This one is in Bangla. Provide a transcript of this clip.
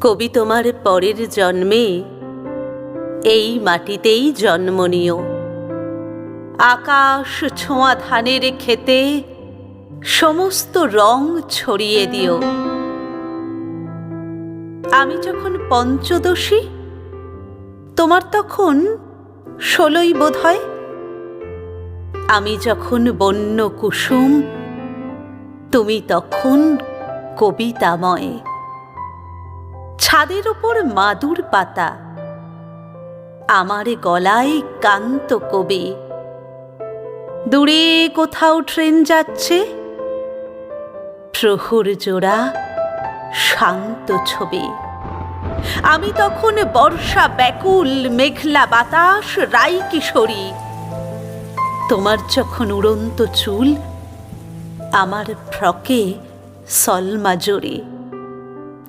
কবি তোমার পরের জন্মে, এই মাটিতেই জন্ম নিও। আকাশ ছোঁয়া ধানের খেতে সমস্ত রং ছড়িয়ে দিও। আমি যখন পঞ্চদশী, তোমার তখন ষোলোই বোধ হয়। আমি যখন বন্য কুসুম, তুমি তখন কবিতাময়। ছাদের উপর মাদুর পাতা। আমার গলায় কান্ত কবি। দূরে কোথাও ট্রেন যাচ্ছে। প্রহর জোড়া শান্ত ছবি। আমি তখন বর্ষা ব্যাকুল, মেঘলা বাতাস, রাই কিশোরী। তোমার যখন উড়ন্ত চুল, আমার ফ্রকে সলমা জড়ি